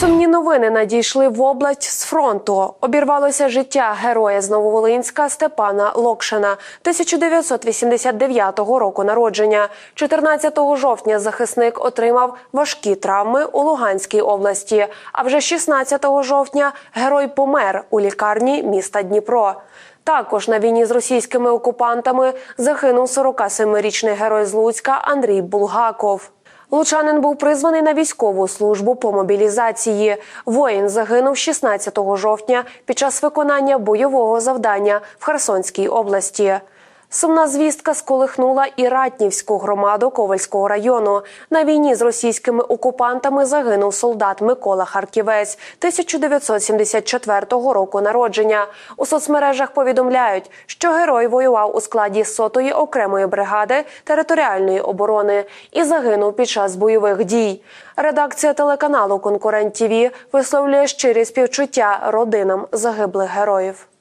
Сумні новини надійшли в область з фронту. Обірвалося життя героя з Нововолинська Степана Локшина, 1989 року народження. 14 жовтня захисник отримав важкі травми у Луганській області. А вже 16 жовтня герой помер у лікарні міста Дніпро. Також на війні з російськими окупантами загинув 47-річний герой з Луцька Андрій Булгаков. Лучанин був призваний на військову службу по мобілізації. Воїн загинув 16 жовтня під час виконання бойового завдання в Херсонській області. Сумна звістка сколихнула і Ратнівську громаду Ковальського району. На війні з російськими окупантами загинув солдат Микола Харківець 1974 року народження. У соцмережах повідомляють, що герой воював у складі сотої окремої бригади територіальної оборони і загинув під час бойових дій. Редакція телеканалу Конкурент ТІВІ висловлює щирі співчуття родинам загиблих героїв.